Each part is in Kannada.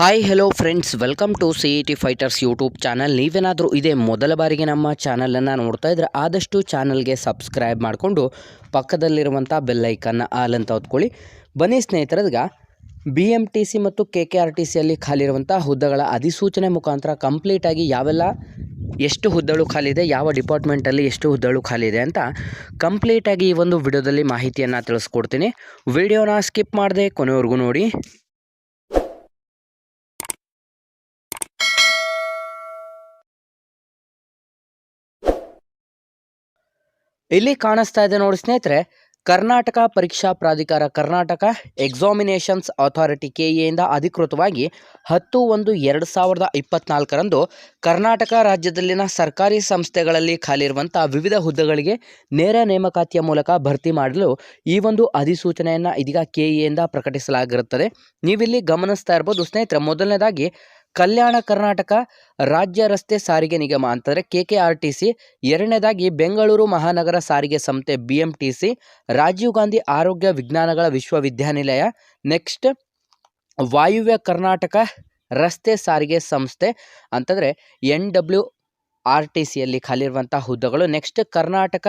Hi hello friends welcome to C E T fighters YouTube channel ನೀವೇನಾದರೂ ಇದೇ ಮೊದಲ ಬಾರಿಗೆ ನಮ್ಮ ಚಾನಲನ್ನು ನೋಡ್ತಾ ಇದ್ದರೆ ಆದಷ್ಟು ಚಾನಲ್ಗೆ ಸಬ್ಸ್ಕ್ರೈಬ್ ಮಾಡಿಕೊಂಡು ಪಕ್ಕದಲ್ಲಿರುವಂಥ ಬೆಲ್ಲೈಕನ್ನು ಆಲ್ ಅಂತ ಹೊತ್ಕೊಳ್ಳಿ. ಬನ್ನಿ ಸ್ನೇಹಿತರದ್ಗ ಬಿ ಎಂ ಟಿ ಸಿ ಮತ್ತು ಕೆ ಕೆ ಆರ್ ಟಿ ಸಿಯಲ್ಲಿ ಖಾಲಿರುವಂಥ ಹುದ್ದೆಗಳ ಅಧಿಸೂಚನೆ ಮುಖಾಂತರ ಕಂಪ್ಲೀಟಾಗಿ ಯಾವೆಲ್ಲ, ಎಷ್ಟು ಹುದ್ದೆಗಳು ಖಾಲಿ ಇದೆ ಯಾವ ಡಿಪಾರ್ಟ್ಮೆಂಟಲ್ಲಿ ಎಷ್ಟು ಹುದ್ದೆಗಳು ಖಾಲಿ ಇದೆ ಅಂತ ಕಂಪ್ಲೀಟಾಗಿ ಈ ಒಂದು ವಿಡಿಯೋದಲ್ಲಿ ಮಾಹಿತಿಯನ್ನು ತಿಳಿಸ್ಕೊಡ್ತೀನಿ. ವಿಡಿಯೋನ ಸ್ಕಿಪ್ ಮಾಡದೆ ಕೊನೆವರೆಗೂ ನೋಡಿ. ಇಲ್ಲಿ ಕಾಣಿಸ್ತಾ ಇದೆ ನೋಡಿ ಸ್ನೇಹಿತರೆ, ಕರ್ನಾಟಕ ಪರೀಕ್ಷಾ ಪ್ರಾಧಿಕಾರ, ಕರ್ನಾಟಕ ಎಕ್ಸಾಮಿನೇಷನ್ಸ್ ಅಥಾರಿಟಿ ಕೆ ಎಯಿಂದ ಅಧಿಕೃತವಾಗಿ ಹತ್ತು ಒಂದು ಎರಡು ಸಾವಿರದ ಇಪ್ಪತ್ನಾಲ್ಕರಂದು ಕರ್ನಾಟಕ ರಾಜ್ಯದಲ್ಲಿನ ಸರ್ಕಾರಿ ಸಂಸ್ಥೆಗಳಲ್ಲಿ ಖಾಲಿರುವಂಥ ವಿವಿಧ ಹುದ್ದೆಗಳಿಗೆ ನೇರ ನೇಮಕಾತಿಯ ಮೂಲಕ ಭರ್ತಿ ಮಾಡಲು ಈ ಒಂದು ಅಧಿಸೂಚನೆಯನ್ನು ಇದೀಗ ಕೆ ಎಯಿಂದ ಪ್ರಕಟಿಸಲಾಗಿರುತ್ತದೆ. ನೀವಿಲ್ಲಿ ಗಮನಿಸ್ತಾ ಇರ್ಬೋದು ಸ್ನೇಹಿತರೆ, ಮೊದಲನೇದಾಗಿ ಕಲ್ಯಾಣ ಕರ್ನಾಟಕ ರಾಜ್ಯ ರಸ್ತೆ ಸಾರಿಗೆ ನಿಗಮ ಅಂತಂದರೆ K K R T C, ಎರಡನೇದಾಗಿ ಬೆಂಗಳೂರು ಮಹಾನಗರ ಸಾರಿಗೆ ಸಂಸ್ಥೆ B M T C, Rajiv Gandhi ಆರೋಗ್ಯ ವಿಜ್ಞಾನಗಳ ವಿಶ್ವವಿದ್ಯಾನಿಲಯ, ನೆಕ್ಸ್ಟ್ ವಾಯುವ್ಯ ಕರ್ನಾಟಕ ರಸ್ತೆ ಸಾರಿಗೆ ಸಂಸ್ಥೆ ಅಂತಂದರೆ ಎನ್ ಡಬ್ಲ್ಯೂ ಆರ್ ಟಿ ಸಿಯಲ್ಲಿ ಖಾಲಿರುವಂಥ ಹುದ್ದೆಗಳು, ನೆಕ್ಸ್ಟ್ ಕರ್ನಾಟಕ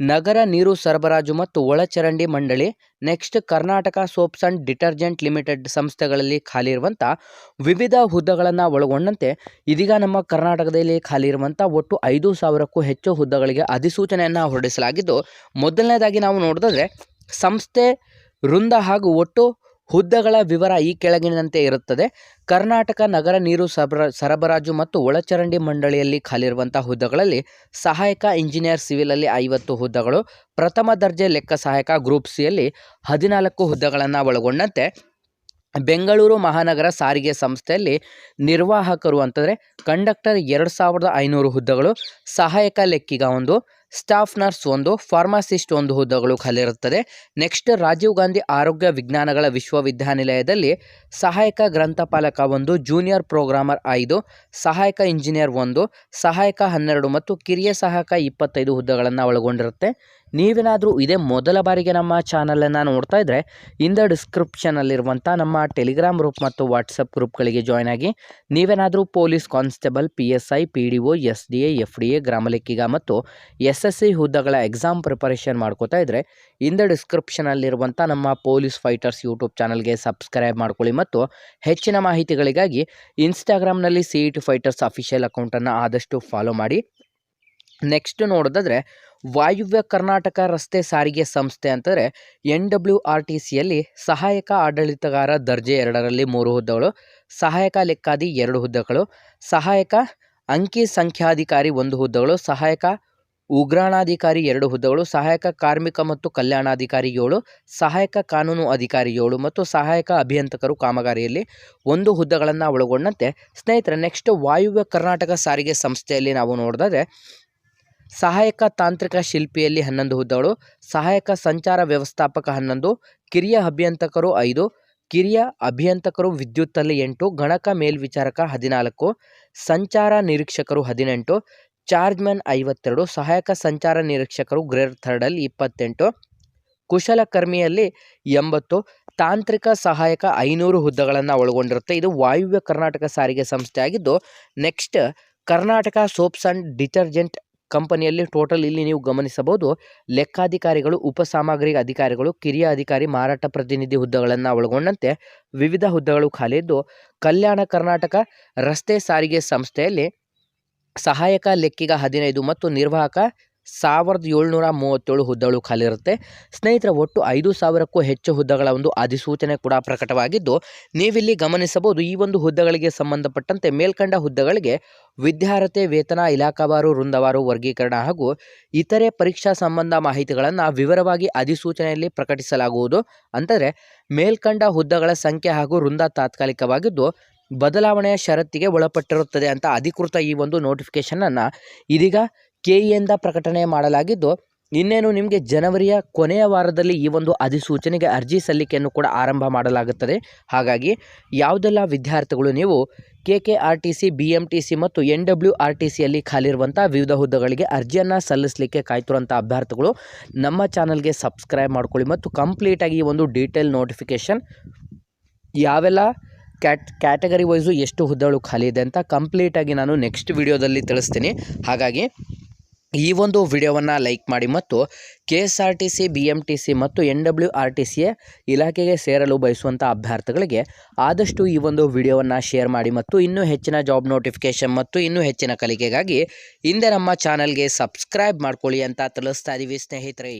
ನಗರ ನೀರು ಸರಬರಾಜು ಮತ್ತು ಒಳಚರಂಡಿ ಮಂಡಳಿ, next Karnataka soaps and detergent limited ಸಂಸ್ಥೆಗಳಲ್ಲಿ ಖಾಲಿ ಇರುವಂಥ ವಿವಿಧ ಹುದ್ದೆಗಳನ್ನು ಒಳಗೊಂಡಂತೆ, ಇದೀಗ ನಮ್ಮ ಕರ್ನಾಟಕದಲ್ಲಿ ಖಾಲಿ ಇರುವಂಥ ಒಟ್ಟು ಐದು ಸಾವಿರಕ್ಕೂ ಹೆಚ್ಚು ಹುದ್ದೆಗಳಿಗೆ ಅಧಿಸೂಚನೆಯನ್ನು ಹೊರಡಿಸಲಾಗಿದ್ದು, ಮೊದಲನೇದಾಗಿ ನಾವು ನೋಡಿದ್ರೆ ಸಂಸ್ಥೆ ವೃಂದ ಹಾಗೂ ಒಟ್ಟು ಹುದ್ದೆಗಳ ವಿವರ ಈ ಕೆಳಗಿನಂತೆ ಇರುತ್ತದೆ. ಕರ್ನಾಟಕ ನಗರ ನೀರು ಸರಬರಾಜು ಮತ್ತು ಒಳಚರಂಡಿ ಮಂಡಳಿಯಲ್ಲಿ ಖಾಲಿರುವಂಥ ಹುದ್ದೆಗಳಲ್ಲಿ ಸಹಾಯಕ ಇಂಜಿನಿಯರ್ ಸಿವಿಲಲ್ಲಿ ಐವತ್ತು ಹುದ್ದೆಗಳು, ಪ್ರಥಮ ದರ್ಜೆ ಲೆಕ್ಕ ಸಹಾಯಕ ಗ್ರೂಪ್ ಸಿಯಲ್ಲಿ ಹದಿನಾಲ್ಕು ಹುದ್ದೆಗಳನ್ನು ಒಳಗೊಂಡಂತೆ ಬೆಂಗಳೂರು ಮಹಾನಗರ ಸಾರಿಗೆ ಸಂಸ್ಥೆಯಲ್ಲಿ ನಿರ್ವಾಹಕರು ಅಂತಂದರೆ ಕಂಡಕ್ಟರ್ ಎರಡು ಸಾವಿರದ ಐನೂರು ಹುದ್ದೆಗಳು, ಸಹಾಯಕ ಲೆಕ್ಕಿಗ ಒಂದು ಸ್ಟಾಫ್ ನರ್ಸ್ ಒಂದು, ಫಾರ್ಮಾಸಿಸ್ಟ್ ಒಂದು ಹುದ್ದೆಗಳು ಖಾಲಿರುತ್ತದೆ. ನೆಕ್ಸ್ಟ್, ರಾಜೀವ್ ಗಾಂಧಿ ಆರೋಗ್ಯ ವಿಜ್ಞಾನಗಳ ವಿಶ್ವವಿದ್ಯಾನಿಲಯದಲ್ಲಿ ಸಹಾಯಕ ಗ್ರಂಥಪಾಲಕ ಒಂದು, ಜೂನಿಯರ್ ಪ್ರೋಗ್ರಾಮರ್ ಐದು, ಸಹಾಯಕ ಇಂಜಿನಿಯರ್ ಒಂದು, ಸಹಾಯಕ ಹನ್ನೆರಡು ಮತ್ತು ಕಿರಿಯ ಸಹಾಯಕ ಇಪ್ಪತ್ತೈದು ಹುದ್ದೆಗಳನ್ನು ಒಳಗೊಂಡಿರುತ್ತೆ. ನೀವೇನಾದರೂ ಇದೇ ಮೊದಲ ಬಾರಿಗೆ ನಮ್ಮ ಚಾನಲನ್ನು ನೋಡ್ತಾ ಇದ್ದರೆ ಇಂದ ಡಿಸ್ಕ್ರಿಪ್ಷನಲ್ಲಿರುವಂಥ ನಮ್ಮ ಟೆಲಿಗ್ರಾಮ್ ಗ್ರೂಪ್ ಮತ್ತು ವಾಟ್ಸಪ್ ಗ್ರೂಪ್ಗಳಿಗೆ ಜಾಯ್ನ್ ಆಗಿ, ನೀವೇನಾದರೂ police constable, P S I, P D O, S D A, F D A ಗ್ರಾಮಲೆಕ್ಕಿಗ ಮತ್ತು ಎಸ್ ಎಸ್ ಸಿ ಹುದ್ದೆಗಳ ಎಕ್ಸಾಮ್ ಪ್ರಿಪರೇಷನ್ ಮಾಡ್ಕೋತಾ ಇದ್ದರೆ ಇಂದ ಡಿಸ್ಕ್ರಿಪ್ಷನಲ್ಲಿರುವಂಥ ನಮ್ಮ ಪೊಲೀಸ್ ಫೈಟರ್ಸ್ ಯೂಟ್ಯೂಬ್ ಚಾನಲ್ಗೆ ಸಬ್ಸ್ಕ್ರೈಬ್ ಮಾಡ್ಕೊಳ್ಳಿ ಮತ್ತು ಹೆಚ್ಚಿನ ಮಾಹಿತಿಗಳಿಗಾಗಿ ಇನ್ಸ್ಟಾಗ್ರಾಮ್ನಲ್ಲಿ C E T fighters official ಅಕೌಂಟನ್ನು ಆದಷ್ಟು ಫಾಲೋ ಮಾಡಿ. ನೆಕ್ಸ್ಟ್ ನೋಡೋದಾದರೆ, ವಾಯುವ್ಯ ಕರ್ನಾಟಕ ರಸ್ತೆ ಸಾರಿಗೆ ಸಂಸ್ಥೆ ಅಂತಂದರೆ ಎನ್ ಡಬ್ಲ್ಯೂ ಆರ್ ಟಿ ಸಿಯಲ್ಲಿ ಸಹಾಯಕ ಆಡಳಿತಗಾರ ದರ್ಜೆ ಎರಡರಲ್ಲಿ ಮೂರು ಹುದ್ದೆಗಳು, ಸಹಾಯಕ ಲೆಕ್ಕಾದಿ ಎರಡು ಹುದ್ದೆಗಳು, ಸಹಾಯಕ ಅಂಕಿ ಸಂಖ್ಯಾಧಿಕಾರಿ ಒಂದು ಹುದ್ದೆಗಳು, ಸಹಾಯಕ ಉಗ್ರಾಣಾಧಿಕಾರಿ ಎರಡು ಹುದ್ದೆಗಳು, ಸಹಾಯಕ ಕಾರ್ಮಿಕ ಮತ್ತು ಕಲ್ಯಾಣಾಧಿಕಾರಿ ಏಳು, ಸಹಾಯಕ ಕಾನೂನು ಅಧಿಕಾರಿ ಏಳು ಮತ್ತು ಸಹಾಯಕ ಅಭಿಯಂತಕರು ಕಾಮಗಾರಿಯಲ್ಲಿ ಒಂದು ಹುದ್ದೆಗಳನ್ನು ಒಳಗೊಂಡಂತೆ ಸ್ನೇಹಿತರೆ ನೆಕ್ಸ್ಟ್ ವಾಯುವ್ಯ ಕರ್ನಾಟಕ ಸಾರಿಗೆ ಸಂಸ್ಥೆಯಲ್ಲಿ ನಾವು ನೋಡಿದ್ರೆ ಸಹಾಯಕ ತಾಂತ್ರಿಕ ಶಿಲ್ಪಿಯಲ್ಲಿ ಹನ್ನೊಂದು ಹುದ್ದೆಗಳು, ಸಹಾಯಕ ಸಂಚಾರ ವ್ಯವಸ್ಥಾಪಕ ಹನ್ನೊಂದು, ಕಿರಿಯ ಅಭಿಯಂತಕರು ಐದು, ಕಿರಿಯ ಅಭಿಯಂತಕರು ವಿದ್ಯುತ್ತಲ್ಲಿ ಎಂಟು ಗಣಕ ಮೇಲ್ವಿಚಾರಕ ಹದಿನಾಲ್ಕು, ಸಂಚಾರ ನಿರೀಕ್ಷಕರು ಹದಿನೆಂಟು ಚಾರ್ಜ್ಮನ್ ಐವತ್ತೆರಡು, ಸಹಾಯಕ ಸಂಚಾರ ನಿರೀಕ್ಷಕರು ಗ್ರೇಡ್ ಥರ್ಡಲ್ಲಿ ಇಪ್ಪತ್ತೆಂಟು, ಕುಶಲಕರ್ಮಿಯಲ್ಲಿ ಎಂಬತ್ತು, ತಾಂತ್ರಿಕ ಸಹಾಯಕ ಐನೂರು ಹುದ್ದೆಗಳನ್ನು ಒಳಗೊಂಡಿರುತ್ತೆ. ಇದು ವಾಯುವ್ಯ ಕರ್ನಾಟಕ ಸಾರಿಗೆ ಸಂಸ್ಥೆ ಆಗಿದ್ದು next Karnataka soaps and detergent ಕಂಪನಿಯಲ್ಲಿ ಟೋಟಲ್ ಇಲ್ಲಿ ನೀವು ಗಮನಿಸಬಹುದು, ಲೆಕ್ಕಾಧಿಕಾರಿಗಳು ಉಪಸಾಮಗ್ರಿ ಅಧಿಕಾರಿಗಳು, ಕಿರಿಯ ಅಧಿಕಾರಿ, ಮಾರಾಟ ಪ್ರತಿನಿಧಿ ಹುದ್ದೆಗಳನ್ನು ಒಳಗೊಂಡಂತೆ ವಿವಿಧ ಹುದ್ದೆಗಳು ಖಾಲಿ ಇದ್ದು, ಕಲ್ಯಾಣ ಕರ್ನಾಟಕ ರಸ್ತೆ ಸಾರಿಗೆ ಸಂಸ್ಥೆಯಲ್ಲಿ ಸಹಾಯಕ ಲೆಕ್ಕಿಗ ಹದಿನೈದು ಮತ್ತು ನಿರ್ವಾಹಕ ಸಾವಿರದ ಏಳ್ನೂರ ಮೂವತ್ತೇಳು ಹುದ್ದೆಗಳು ಖಾಲಿ ಇರುತ್ತೆ ಸ್ನೇಹಿತರ, ಒಟ್ಟು ಐದು ಸಾವಿರಕ್ಕೂ ಹೆಚ್ಚು ಹುದ್ದೆಗಳ ಒಂದು ಅಧಿಸೂಚನೆ ಕೂಡ ಪ್ರಕಟವಾಗಿದ್ದು, ನೀವಿಲ್ಲಿ ಗಮನಿಸಬಹುದು, ಈ ಒಂದು ಹುದ್ದೆಗಳಿಗೆ ಸಂಬಂಧಪಟ್ಟಂತೆ ಮೇಲ್ಕಂಡ ಹುದ್ದೆಗಳಿಗೆ ವಿದ್ಯಾರ್ಹತೆ, ವೇತನ, ಇಲಾಖಾವಾರು, ವೃಂದವಾರು, ವರ್ಗೀಕರಣ ಹಾಗೂ ಇತರೆ ಪರೀಕ್ಷಾ ಸಂಬಂಧ ಮಾಹಿತಿಗಳನ್ನು ವಿವರವಾಗಿ ಅಧಿಸೂಚನೆಯಲ್ಲಿ ಪ್ರಕಟಿಸಲಾಗುವುದು. ಅಂದರೆ, ಮೇಲ್ಕಂಡ ಹುದ್ದೆಗಳ ಸಂಖ್ಯೆ ಹಾಗೂ ವೃಂದ ತಾತ್ಕಾಲಿಕವಾಗಿದ್ದು ಬದಲಾವಣೆಯ ಷರತ್ತಿಗೆ ಒಳಪಟ್ಟಿರುತ್ತದೆ ಅಂತ ಅಧಿಕೃತ ಈ ಒಂದು ನೋಟಿಫಿಕೇಷನನ್ನು ಇದೀಗ ಕೆ ಇಯಿಂದ ಪ್ರಕಟಣೆ ಮಾಡಲಾಗಿದ್ದು, ಇನ್ನೇನು ನಿಮಗೆ ಜನವರಿಯ ಕೊನೆಯ ವಾರದಲ್ಲಿ ಈ ಒಂದು ಅಧಿಸೂಚನೆಗೆ ಅರ್ಜಿ ಸಲ್ಲಿಕೆಯನ್ನು ಕೂಡ ಆರಂಭ ಮಾಡಲಾಗುತ್ತದೆ. ಹಾಗಾಗಿ ಯಾವುದೆಲ್ಲ ವಿದ್ಯಾರ್ಥಿಗಳು ನೀವು K K R T C B M T C ಮತ್ತು ಎನ್ ಡಬ್ಲ್ಯೂ ಆರ್ ಟಿ ಸಿಯಲ್ಲಿ ಖಾಲಿರುವಂಥ ವಿವಿಧ ಹುದ್ದೆಗಳಿಗೆ ಅರ್ಜಿಯನ್ನು ಸಲ್ಲಿಸಲಿಕ್ಕೆ ಕಾಯ್ತಿರುವಂಥ ಅಭ್ಯರ್ಥಿಗಳು, ನಮ್ಮ ಚಾನಲ್ಗೆ ಸಬ್ಸ್ಕ್ರೈಬ್ ಮಾಡ್ಕೊಳ್ಳಿ ಮತ್ತು ಕಂಪ್ಲೀಟಾಗಿ ಈ ಒಂದು ಡೀಟೇಲ್ ನೋಟಿಫಿಕೇಷನ್ ಯಾವೆಲ್ಲ ಕ್ಯಾಟ್ ಕ್ಯಾಟಗರಿ ವೈಸು ಎಷ್ಟು ಹುದ್ದೆಗಳು ಖಾಲಿ ಇದೆ ಅಂತ ಕಂಪ್ಲೀಟಾಗಿ ನಾನು ನೆಕ್ಸ್ಟ್ ವಿಡಿಯೋದಲ್ಲಿ ತಿಳಿಸ್ತೀನಿ. ಹಾಗಾಗಿ, ಈ ಒಂದು ವಿಡಿಯೋವನ್ನು ಲೈಕ್ ಮಾಡಿ ಮತ್ತು K S R T C, B M T C ಮತ್ತು N W R T C ಇಲಾಖೆಗೆ ಸೇರಲು ಬಯಸುವಂಥ ಅಭ್ಯರ್ಥಿಗಳಿಗೆ ಆದಷ್ಟು ಈ ಒಂದು ವಿಡಿಯೋವನ್ನು ಶೇರ್ ಮಾಡಿ ಮತ್ತು ಇನ್ನೂ ಹೆಚ್ಚಿನ ಜಾಬ್ ನೋಟಿಫಿಕೇಷನ್ ಮತ್ತು ಇನ್ನೂ ಹೆಚ್ಚಿನ ಕಲಿಕೆಗಾಗಿ ಹಿಂದೆ ನಮ್ಮ ಚಾನಲ್ಗೆ ಸಬ್ಸ್ಕ್ರೈಬ್ ಮಾಡ್ಕೊಳ್ಳಿ ಅಂತ ತಿಳಿಸ್ತಾ ಇದ್ದೀವಿ ಸ್ನೇಹಿತರೆ.